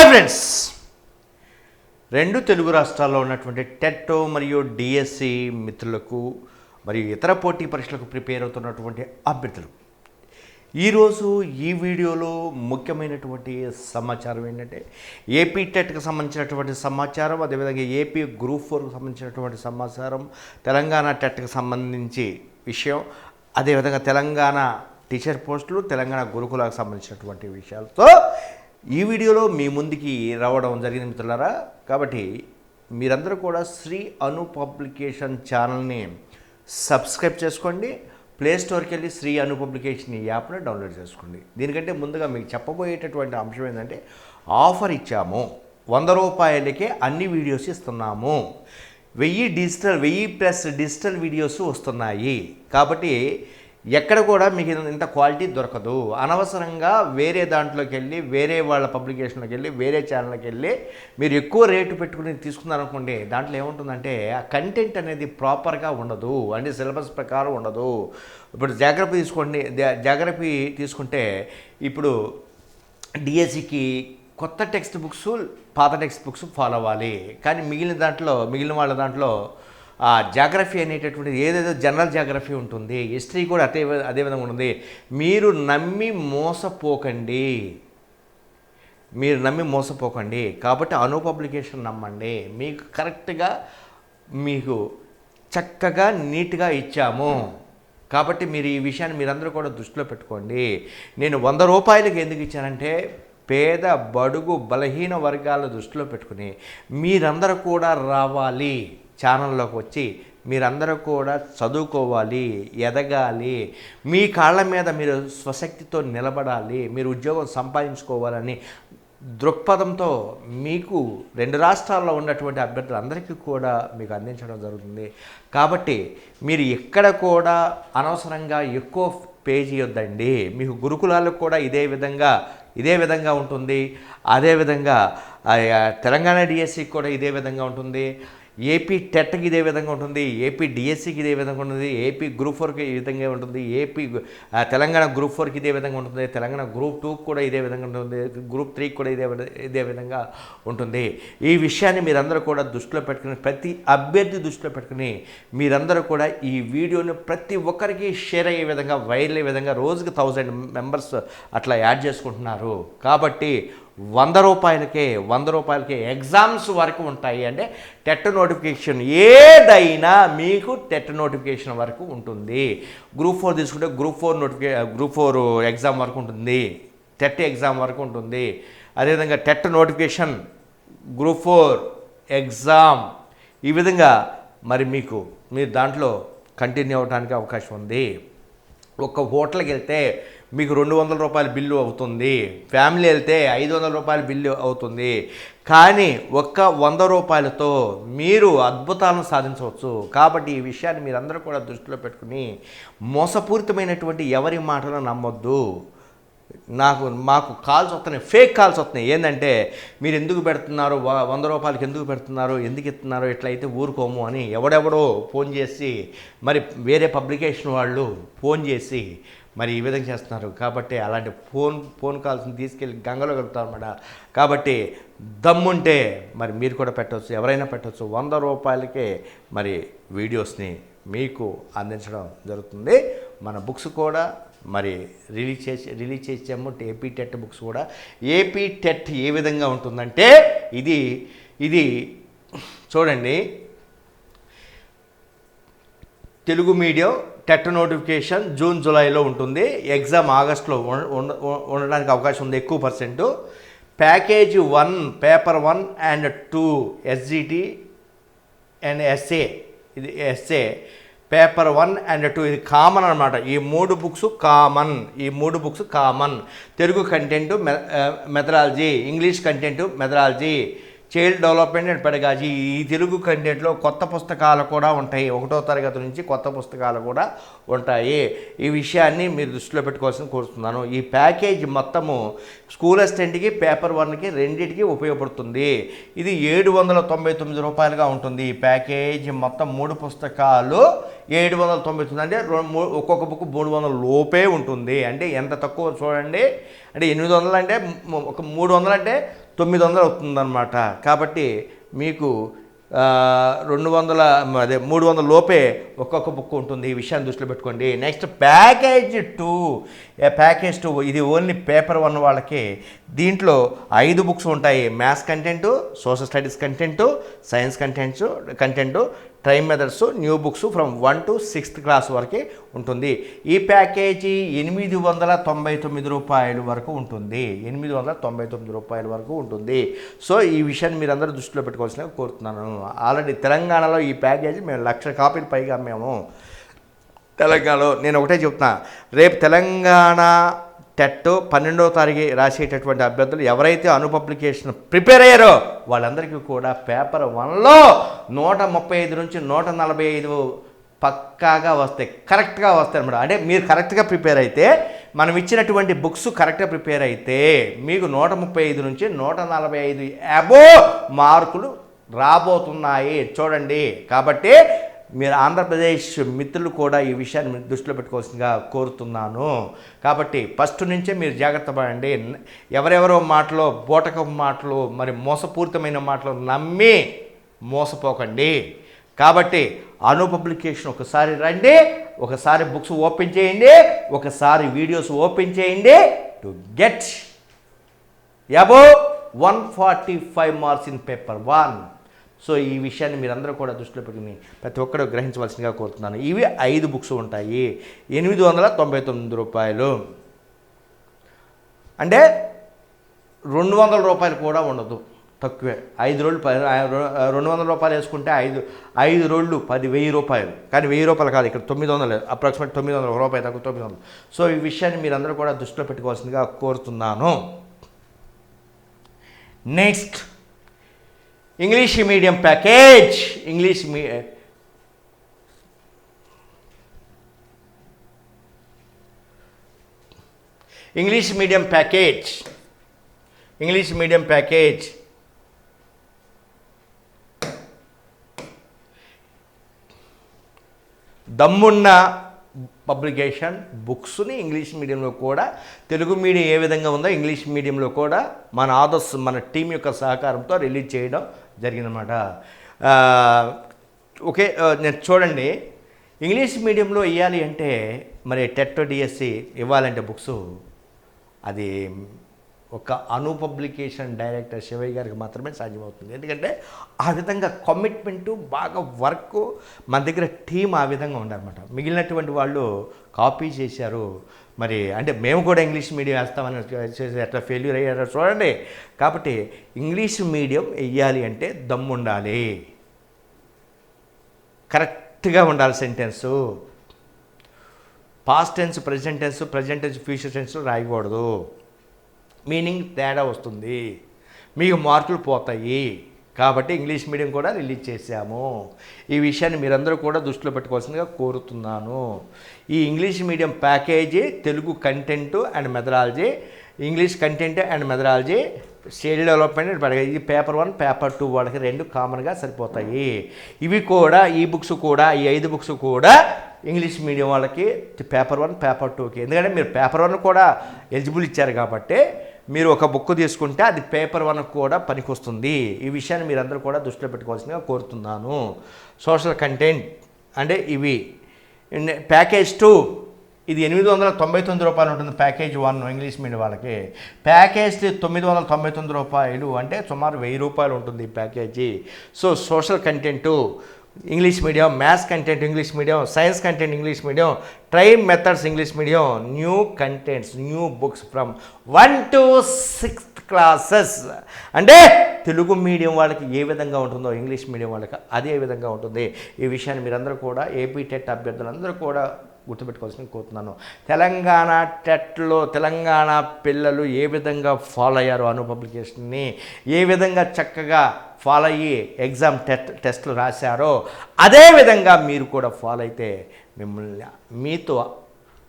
Hi friends రెండు తెలుగు రాష్ట్రాల్లో ఉన్నటువంటి టెట్టో మరియు డిఎస్సి మిత్రులకు మరియు ఇతర పోటీ పరీక్షలకు ప్రిపేర్ అవుతున్నటువంటి అభ్యర్థులు. ఈరోజు ఈ వీడియోలో ముఖ్యమైనటువంటి సమాచారం ఏంటంటే ఏపీ టెట్కి సంబంధించినటువంటి సమాచారం అదేవిధంగా ఏపీ గ్రూప్ ఫోర్కు సంబంధించినటువంటి సమాచారం తెలంగాణ టెట్కి సంబంధించి విషయం అదేవిధంగా తెలంగాణ టీచర్ పోస్టులు తెలంగాణ గురుకులకు సంబంధించినటువంటి విషయాలతో ఈ వీడియోలో మీ ముందుకి రావడం జరిగింది మిత్రులారా. కాబట్టి మీరందరూ కూడా శ్రీ అను పబ్లికేషన్ ఛానల్ని సబ్స్క్రైబ్ చేసుకోండి. ప్లేస్టోర్కి వెళ్ళి శ్రీ అను పబ్లికేషన్ ఈ యాప్ని డౌన్లోడ్ చేసుకోండి. దీనికంటే ముందుగా మీకు చెప్పబోయేటటువంటి అంశం ఏంటంటే ఆఫర్ ఇచ్చాము. వంద రూపాయలకే అన్ని వీడియోస్ ఇస్తున్నాము. వెయ్యి డిజిటల్ వెయ్యి ప్లస్ డిజిటల్ వీడియోస్ వస్తున్నాయి. కాబట్టి ఎక్కడ కూడా మీకు ఇంత క్వాలిటీ దొరకదు. అనవసరంగా వేరే దాంట్లోకి వెళ్ళి వేరే వాళ్ళ పబ్లికేషన్లోకి వెళ్ళి వేరే ఛానల్కి వెళ్ళి మీరు ఎక్కువ రేటు పెట్టుకుని తీసుకున్నారనుకోండి దాంట్లో ఏముంటుందంటే ఆ కంటెంట్ అనేది ప్రాపర్గా ఉండదు. అంటే సిలబస్ ప్రకారం ఉండదు. ఇప్పుడు జాగ్రఫీ తీసుకోండి. జా- జాగ్రఫీ తీసుకుంటే ఇప్పుడు డిఎస్సికి కొత్త టెక్స్ట్ బుక్స్ పాత టెక్స్ట్ బుక్స్ ఫాలో అవ్వాలి. కానీ మిగిలిన దాంట్లో మిగిలిన వాళ్ళ దాంట్లో ఆ జాగ్రఫీ అనేటటువంటిది ఏదేదో జనరల్ జాగ్రఫీ ఉంటుంది హిస్టరీ కూడా అదే అదే విధంగా ఉంటుంది. మీరు నమ్మి మోసపోకండి. మీరు నమ్మి మోసపోకండి. కాబట్టి అనో పబ్లికేషన్ నమ్మండి. మీకు కరెక్ట్గా మీకు చక్కగా నీట్గా ఇచ్చాము. కాబట్టి మీరు ఈ విషయాన్ని మీరందరూ కూడా దృష్టిలో పెట్టుకోండి. నేను వంద రూపాయలకి ఎందుకు ఇచ్చానంటే పేద బడుగు బలహీన వర్గాల దృష్టిలో పెట్టుకుని మీరందరూ కూడా రావాలి. ఛానల్లోకి వచ్చి మీరందరూ కూడా చదువుకోవాలి ఎదగాలి మీ కాళ్ళ మీద మీరు స్వశక్తితో నిలబడాలి మీరు ఉద్యోగం సంపాదించుకోవాలని దృక్పథంతో మీకు రెండు రాష్ట్రాల్లో ఉన్నటువంటి అభ్యర్థులందరికీ కూడా మీకు అందించడం జరుగుతుంది. కాబట్టి మీరు ఎక్కడ కూడా అనవసరంగా ఎక్కువ పే చేయొద్దండి మీకు గురుకులాలకు కూడా ఇదే విధంగా ఇదే విధంగా ఉంటుంది. అదేవిధంగా తెలంగాణ డిఎస్సికి కూడా ఇదే విధంగా ఉంటుంది. ఏపీ టెట్కి ఇదే విధంగా ఉంటుంది ఏపీ డిఎస్సికి ఇదే విధంగా ఉంటుంది ఏపీ గ్రూప్ ఫోర్కి ఈ విధంగా ఉంటుంది ఏపీ తెలంగాణ గ్రూప్ ఫోర్కి ఇదే విధంగా ఉంటుంది తెలంగాణ గ్రూప్ టూకి కూడా ఇదే విధంగా ఉంటుంది గ్రూప్ త్రీకి కూడా ఇదే ఇదే విధంగా ఉంటుంది. ఈ విషయాన్ని మీరందరూ కూడా దృష్టిలో పెట్టుకుని ప్రతి అభ్యర్థి దృష్టిలో పెట్టుకుని మీరందరూ కూడా ఈ వీడియోని ప్రతి ఒక్కరికి షేర్ అయ్యే విధంగా వైరల్ అయ్యే విధంగా రోజుకి థౌజండ్ మెంబర్స్ అట్లా యాడ్ చేసుకుంటున్నారు. కాబట్టి వంద రూపాయలకే వంద రూపాయలకే ఎగ్జామ్స్ వరకు ఉంటాయి అంటే టెట్ నోటిఫికేషన్ ఏదైనా మీకు టెట్ నోటిఫికేషన్ వరకు ఉంటుంది. గ్రూప్ ఫోర్ తీసుకుంటే group four notification group four exam వరకు ఉంటుంది. టెట్ ఎగ్జామ్ వరకు ఉంటుంది. అదేవిధంగా TET notification group four exam ఈ విధంగా మరి మీకు మీరు దాంట్లో కంటిన్యూ అవ్వడానికి అవకాశం ఉంది. ఒక హోటల్కి వెళ్తే మీకు రెండు వందల రూపాయల బిల్లు అవుతుంది. ఫ్యామిలీ వెళ్తే ఐదు వందల రూపాయల బిల్లు అవుతుంది. కానీ ఒక్క వంద రూపాయలతో మీరు అద్భుతాలను సాధించవచ్చు. కాబట్టి ఈ విషయాన్ని మీరందరూ కూడా దృష్టిలో పెట్టుకుని మోసపూరితమైనటువంటి ఎవరి మాటలు నమ్మొద్దు. నాకు మాకు కాల్స్ వస్తున్నాయి. ఫేక్ కాల్స్ వస్తున్నాయి. ఏంటంటే మీరు ఎందుకు పెడుతున్నారు? వంద రూపాయలకి ఎందుకు పెడుతున్నారు? ఎందుకు ఇస్తున్నారు? ఇట్లయితే ఊరుకోము అని ఎవడెవడో ఫోన్ చేసి మరి వేరే పబ్లికేషన్ వాళ్ళు ఫోన్ చేసి మరి ఈ విధంగా చేస్తున్నారు. కాబట్టి అలాంటి ఫోన్ ఫోన్ కాల్స్ని తీసుకెళ్ళి గంగలో కలుపుతారన్నమాట కాబట్టి దమ్ముంటే మరి మీరు కూడా పెట్టవచ్చు ఎవరైనా పెట్టవచ్చు వంద రూపాయలకే మరి వీడియోస్ని మీకు అందించడం జరుగుతుంది. మన బుక్స్ కూడా మరి రిలీజ్ చేసి రిలీజ్ చేసాము ఏపీ టెట్ బుక్స్ కూడా. ఏపీ టెట్ ఏ విధంగా ఉంటుందంటే ఇది ఇది చూడండి. Telugu medium TET notification June జూలైలో ఉంటుంది. ఎగ్జామ్ ఆగస్ట్లో ఉండడానికి అవకాశం ఉంది ఎక్కువ percent. Package one paper one and two SGT and SA. ఇది SA. Paper one and two ఇది కామన్ అనమాట ఈ మూడు బుక్స్ కామన్. ఈ మూడు books common. Telugu content methodology. English content methodology. Child development and pedagogy. ఈ తెలుగు కంటెంట్లో కొత్త పుస్తకాలు కూడా ఉంటాయి. ఒకటో తరగతి నుంచి కొత్త పుస్తకాలు కూడా ఉంటాయి. ఈ విషయాన్ని మీరు దృష్టిలో పెట్టుకోవాల్సిన కోరుతున్నాను. ఈ ప్యాకేజ్ మొత్తము స్కూల్ అసిస్టెంట్కి పేపర్ వన్కి రెండింటికి ఉపయోగపడుతుంది. ఇది ఏడు వందల తొంభై తొమ్మిది రూపాయలుగా ఉంటుంది. ఈ ప్యాకేజ్ మొత్తం మూడు పుస్తకాలు ఏడు వందల తొంభై తొమ్మిది అంటే రెండు ఒక్కొక్క బుక్ మూడు వందల లోపే ఉంటుంది. అంటే ఎంత తక్కువ చూడండి. అంటే ఎనిమిది వందలు అంటే ఒక మూడు వందలు అంటే తొమ్మిది వందలు అవుతుందన్నమాట. కాబట్టి మీకు రెండు వందల అదే మూడు వందల లోపే ఒక్కొక్క బుక్ ఉంటుంది. ఈ విషయాన్ని దృష్టిలో పెట్టుకోండి. Next package two. Package two ఇది ఓన్లీ పేపర్ వన్ వాళ్ళకి. దీంట్లో ఐదు బుక్స్ ఉంటాయి. Maths content social studies content science contents content trim methods new books from one to sixth class వరకు ఉంటుంది. ఈ ప్యాకేజీ ఎనిమిది వందల తొంభై తొమ్మిది రూపాయల వరకు ఉంటుంది. ఎనిమిది వందల తొంభై తొమ్మిది రూపాయల వరకు ఉంటుంది. సో ఈ విషయాన్ని మీరందరూ దృష్టిలో పెట్టుకోవాల్సిన కోరుతున్నాను. ఆల్రెడీ తెలంగాణలో ఈ ప్యాకేజీ మేము లక్ష కాపీలు పైగా మేము తెలంగాణలో నేను ఒకటే చెప్తున్నా. రేపు తెలంగాణ టెట్ పన్నెండవ తారీఖు రాసేటటువంటి అభ్యర్థులు ఎవరైతే అనుపబ్లికేషన్ ప్రిపేర్ అయ్యారో వాళ్ళందరికీ కూడా పేపర్ వన్లో నూట ముప్పై ఐదు నుంచి నూట నలభై ఐదు పక్కాగా వస్తాయి కరెక్ట్గా వస్తాయి అనమాట అంటే మీరు కరెక్ట్గా ప్రిపేర్ అయితే మనం ఇచ్చినటువంటి బుక్స్ కరెక్ట్గా ప్రిపేర్ అయితే మీకు నూట ముప్పై ఐదు నుంచి నూట నలభై ఐదు అబో మార్కులు రాబోతున్నాయి. చూడండి. కాబట్టి మీరు ఆంధ్రప్రదేశ్ మిత్రులు కూడా ఈ విషయాన్ని దృష్టిలో పెట్టుకోవాల్సిందిగా కోరుతున్నాను. కాబట్టి ఫస్ట్ నుంచే మీరు జాగ్రత్త పడండి. ఎవరెవరో మాటలో బోటకం మాటలు మరి మోసపూరితమైన మాటలు నమ్మి మోసపోకండి. కాబట్టి అను పబ్లికేషన్ ఒకసారి రండి ఒకసారి బుక్స్ ఓపెన్ చేయండి ఒకసారి వీడియోస్ ఓపెన్ చేయండి to get above one forty five marks in paper one. So ఈ విషయాన్ని మీరందరూ కూడా దృష్టిలో పెట్టుకుని ప్రతి ఒక్కరు గ్రహించవలసిందిగా కోరుతున్నాను. ఇవి ఐదు బుక్స్ ఉంటాయి. ఎనిమిది వందల తొంభై తొమ్మిది రూపాయలు. అంటే రెండు వందల రూపాయలు కూడా ఉండదు తక్కువే. ఐదు రోజులు పది రెండు వందల రూపాయలు వేసుకుంటే ఐదు ఐదు రోజులు పది వెయ్యి రూపాయలు. కానీ వెయ్యి రూపాయలు కాదు ఇక్కడ తొమ్మిది వందలు అప్రాక్సిమేట్ తొమ్మిది వందల రూపాయలు తక్కువ తొమ్మిది వందలు. సో ఈ విషయాన్ని మీరందరూ కూడా దృష్టిలో పెట్టుకోవాల్సిందిగా కోరుతున్నాను. Next English medium package English మీ English medium package English medium package దమ్మున్న పబ్లికేషన్ బుక్స్ని ఇంగ్లీష్ మీడియంలో కూడా తెలుగు మీడియం ఏ విధంగా ఉందో ఇంగ్లీష్ మీడియంలో కూడా మన ఆదర్శ మన టీం యొక్క సహకారంతో రిలీజ్ చేయడం జరిగిందన్నమాట. ఓకే నేను చూడండి. ఇంగ్లీష్ మీడియంలో ఇవ్వాలి అంటే మరి టెట్ డిఎస్సి ఇవ్వాలంటే బుక్స్ అది ఒక అను పబ్లికేషన్ డైరెక్టర్ శివయ్య గారికి మాత్రమే సాధ్యమవుతుంది. ఎందుకంటే ఆ విధంగా కమిట్మెంటు బాగా వర్క్ మన దగ్గర టీం ఆ విధంగా ఉండాలన్నమాట మిగిలినటువంటి వాళ్ళు కాపీ చేశారు. మరి అంటే మేము కూడా ఇంగ్లీష్ మీడియం వేస్తామని చేసి ఎట్లా ఫెయిల్యూర్ అయ్యారో. చూడండి. కాబట్టి ఇంగ్లీష్ మీడియం వెయ్యాలి అంటే దమ్ము ఉండాలి. కరెక్ట్గా ఉండాలి sentence past tense present tense present tense future tense రాయకూడదు. మీనింగ్ తేడా వస్తుంది. మీకు మార్కులు పోతాయి. కాబట్టి ఇంగ్లీష్ మీడియం కూడా రిలీజ్ చేశాము. ఈ విషయాన్ని మీరందరూ కూడా దృష్టిలో పెట్టుకోవాల్సిందిగా కోరుతున్నాను. ఈ English medium package Telugu content and methodology English content and methodology state development pedagogy ఇది పేపర్ వన్ పేపర్ టూ వాళ్ళకి రెండు కామన్గా సరిపోతాయి. ఇవి కూడా ఈ బుక్స్ కూడా ఈ ఐదు బుక్స్ కూడా ఇంగ్లీష్ మీడియం వాళ్ళకి పేపర్ వన్ పేపర్ టూకి. ఎందుకంటే మీరు పేపర్ వన్ కూడా ఎలిజిబుల్ ఇచ్చారు కాబట్టి మీరు ఒక బుక్ తీసుకుంటే అది పేపర్ వన్ కూడా పనికొస్తుంది. ఈ విషయాన్ని మీరందరూ కూడా దృష్టిలో పెట్టుకోవాల్సిందిగా కోరుతున్నాను. సోషల్ కంటెంట్ అంటే ఇవి. ప్యాకేజ్ టూ ఇది ఎనిమిది వందల తొంభై తొమ్మిది రూపాయలు ఉంటుంది ప్యాకేజ్ వన్ ఇంగ్లీష్ మీడియం వాళ్ళకి. ప్యాకేజ్ తొమ్మిది వందల తొంభై తొమ్మిది రూపాయలు అంటే సుమారు వెయ్యి రూపాయలు ఉంటుంది ఈ package so social content English medium maths content English medium science content English medium train methods English medium new contents new books from one to sixth classes అంటే తెలుగు మీడియం వాళ్ళకి ఏ విధంగా ఉంటుందో ఇంగ్లీష్ మీడియం వాళ్ళకి అదే విధంగా ఉంటుంది? ఈ విషయాన్ని మీరందరూ కూడా ఏపీ టెట్ అభ్యర్థులందరూ కూడా గుర్తుపెట్టుకోవాల్సిన కోరుతున్నాను. తెలంగాణ టెట్లో తెలంగాణ పిల్లలు ఏ విధంగా ఫాలో అయ్యారు అను పబ్లికేషన్ని ఏ విధంగా చక్కగా ఫాలో అయ్యి ఎగ్జామ్ టెస్ట్ టెస్ట్లు రాశారో అదేవిధంగా మీరు కూడా ఫాలో అయితే మిమ్మల్ని మీతో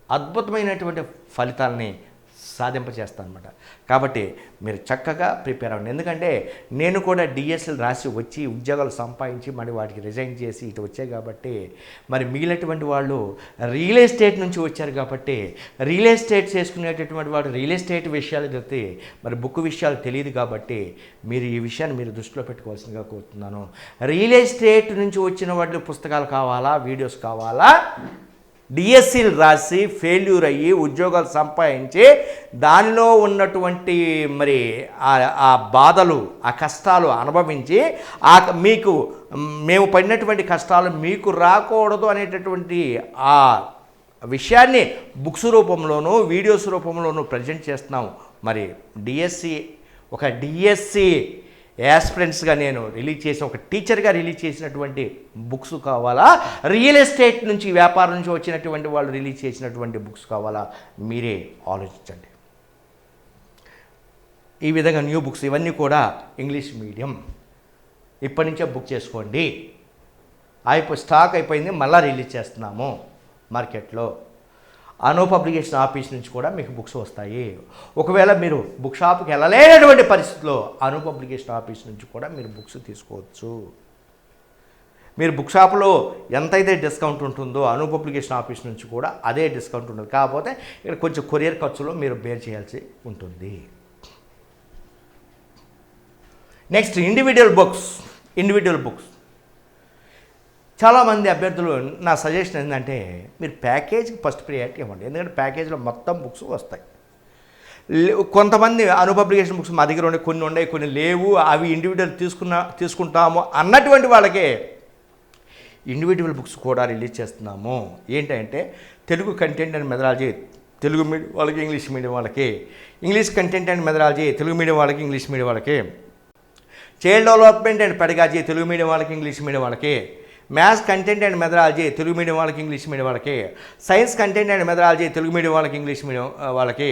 అద్భుతమైనటువంటి ఫలితాలని సాధింపచేస్తాను అనమాట కాబట్టి మీరు చక్కగా ప్రిపేర్ అవ్వండి. ఎందుకంటే నేను కూడా డిఎస్ఎల్ రాసి వచ్చి ఉద్యోగాలు సంపాదించి మరి వాటికి రిజైన్ చేసి ఇటు వచ్చాయి కాబట్టి మరి మిగిలినటువంటి వాళ్ళు రియల్ ఎస్టేట్ నుంచి వచ్చారు కాబట్టి రియల్ ఎస్టేట్ చేసుకునేటటువంటి వాడు రియల్ ఎస్టేట్ విషయాలు చెప్తే మరి బుక్ విషయాలు తెలియదు కాబట్టి మీరు ఈ విషయాన్ని మీరు దృష్టిలో పెట్టుకోవాల్సిందిగా కోరుతున్నాను. రియల్ ఎస్టేట్ నుంచి వచ్చిన వాళ్ళు పుస్తకాలు కావాలా వీడియోస్ కావాలా? డిఎస్సీలు రాసి ఫెయిల్యూర్ అయ్యి ఉద్యోగాలు సంపాదించి దానిలో ఉన్నటువంటి మరి ఆ- ఆ బాధలు ఆ కష్టాలు అనుభవించి ఆ మీకు మేము పడినటువంటి కష్టాలు మీకు రాకూడదు అనేటటువంటి ఆ విషయాన్ని బుక్స్ రూపంలోనూ వీడియోస్ రూపంలోనూ ప్రజెంట్ చేస్తున్నాం మరి డిఎస్సి ఒక డిఎస్సి యాస్పిరెంట్స్గా నేను రిలీజ్ చేసిన ఒక టీచర్గా రిలీజ్ చేసినటువంటి బుక్స్ కావాలా? రియల్ ఎస్టేట్ నుంచి వ్యాపారం నుంచి వచ్చినటువంటి వాళ్ళు రిలీజ్ చేసినటువంటి బుక్స్ కావాలా? మీరే ఆలోచించండి. ఈ విధంగా న్యూ బుక్స్ ఇవన్నీ కూడా ఇంగ్లీష్ మీడియం ఇప్పటి నుంచే బుక్ చేసుకోండి. అయిపో స్టాక్ అయిపోయింది మళ్ళీ రిలీజ్ చేస్తున్నాము. మార్కెట్లో అనో పబ్లికేషన్ ఆఫీస్ నుంచి కూడా మీకు బుక్స్ వస్తాయి. ఒకవేళ మీరు బుక్ షాప్కి వెళ్ళలేనటువంటి పరిస్థితిలో అను పబ్లికేషన్ ఆఫీస్ నుంచి కూడా మీరు బుక్స్ తీసుకోవచ్చు. మీరు బుక్ షాప్లో ఎంతైతే డిస్కౌంట్ ఉంటుందో అను పబ్లికేషన్ ఆఫీస్ నుంచి కూడా అదే డిస్కౌంట్ ఉంటుంది. కాకపోతే ఇక్కడ కొంచెం కొరియర్ ఖర్చులో మీరు బేర్ చేయాల్సి ఉంటుంది. Next individual books individual books చాలామంది అభ్యర్థులు నా సజెషన్ ఏంటంటే మీరు ప్యాకేజ్కి ఫస్ట్ ప్రియారిటీ ఇవ్వండి. ఎందుకంటే ప్యాకేజ్లో మొత్తం బుక్స్ వస్తాయి. లే- కొంతమంది అనుపబ్లికేషన్ బుక్స్ మా దగ్గర ఉండే కొన్ని ఉన్నాయి కొన్ని లేవు. అవి ఇండివిజువల్ తీసుకున్న తీసుకుంటాము అన్నటువంటి వాళ్ళకే ఇండివిజువల్ బుక్స్ కూడా రిలీజ్ చేస్తున్నాము. ఏంటంటే Telugu content and methodology Telugu medium వాళ్ళకి ఇంగ్లీష్ మీడియం వాళ్ళకి. English content and methodology Telugu medium వాళ్ళకి ఇంగ్లీష్ మీడియం వాళ్ళకి. Child development and pedagogy Telugu medium వాళ్ళకి ఇంగ్లీష్ మీడియం వాళ్ళకి. Maths content and methodology Telugu medium వాళ్ళకి English medium వాళ్ళకి. Science content and methodology Telugu medium వాళ్ళకి English medium uh, వాళ్ళకి.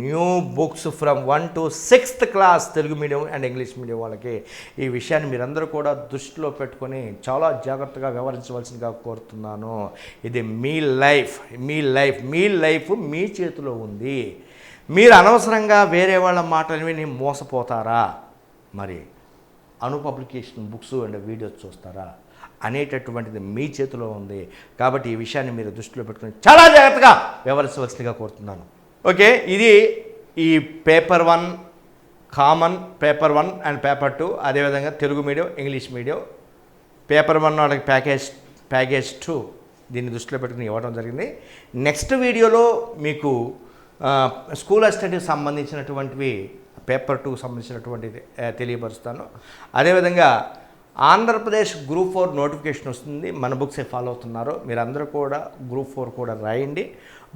New books from one to sixth class Telugu medium and English medium వాళ్ళకి. ఈ విషయాన్ని మీరందరూ కూడా దృష్టిలో పెట్టుకొని చాలా జాగ్రత్తగా వ్యవహరించవలసిందిగా కోరుతున్నాను. ఇది మీ లైఫ్ మీ లైఫ్ మీ లైఫ్ మీ చేతిలో ఉంది. మీరు అనవసరంగా వేరే వాళ్ళ మాటలు విని మోసపోతారా? మరి Anu publication books and videos చూస్తారా? అనేటటువంటిది మీ చేతిలో ఉంది. కాబట్టి ఈ విషయాన్ని మీరు దృష్టిలో పెట్టుకుని చాలా జాగ్రత్తగా వివరించవలసిందిగా కోరుతున్నాను. ఓకే ఇది ఈ paper one common paper one and paper two అదేవిధంగా Telugu medium English medium. Paper one వాళ్ళకి ప్యాకేజ్ ప్యాకేజ్ టూ దీన్ని దృష్టిలో పెట్టుకుని ఇవ్వడం జరిగింది. నెక్స్ట్ వీడియోలో మీకు స్కూల్ అసిస్టెంట్కి సంబంధించినటువంటివి పేపర్ టూకి సంబంధించినటువంటిది తెలియపరుస్తాను. అదేవిధంగా ఆంధ్రప్రదేశ్ గ్రూప్ ఫోర్ నోటిఫికేషన్ వస్తుంది. మన బుక్సే ఫాలో అవుతున్నారు. మీరందరూ కూడా గ్రూప్ ఫోర్ కూడా రాయండి.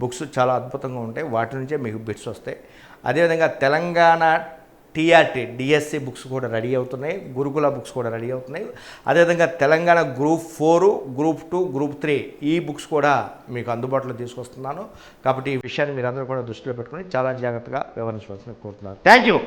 బుక్స్ చాలా అద్భుతంగా ఉంటాయి. వాటి నుంచే మీకు బిట్స్ వస్తాయి. అదేవిధంగా తెలంగాణ టీఆర్టీ డిఎస్సి బుక్స్ కూడా రెడీ అవుతున్నాయి. గురుకుల బుక్స్ కూడా రెడీ అవుతున్నాయి. అదేవిధంగా Telangana group four group two group three ఈ బుక్స్ కూడా మీకు అందుబాటులో తీసుకొస్తున్నాను. కాబట్టి ఈ విషయాన్ని మీరందరూ కూడా దృష్టిలో పెట్టుకొని చాలా జాగ్రత్తగా వివరించవలసిన కోరుతున్నాను. Thank you.